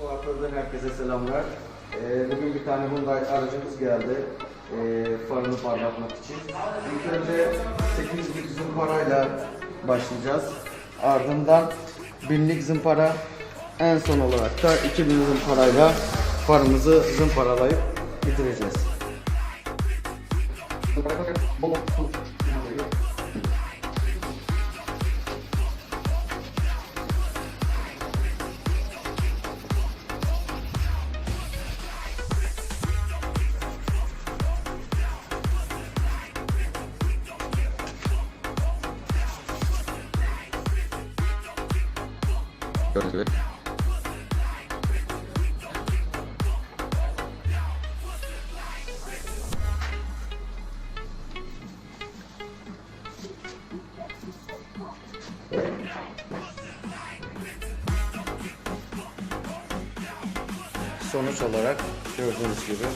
Kuaförden herkese selamlar. Ee, bugün bir tane Hyundai aracımız geldi. Ee, farını parlatmak için. İlk önce 800'lik zımparayla başlayacağız. Ardından 1000'lik zımpara. En son olarak da 2000 zımparayla farımızı zımparalayıp bitireceğiz. Gördüğünüz gibi. Sonuç olarak gördüğünüz gibi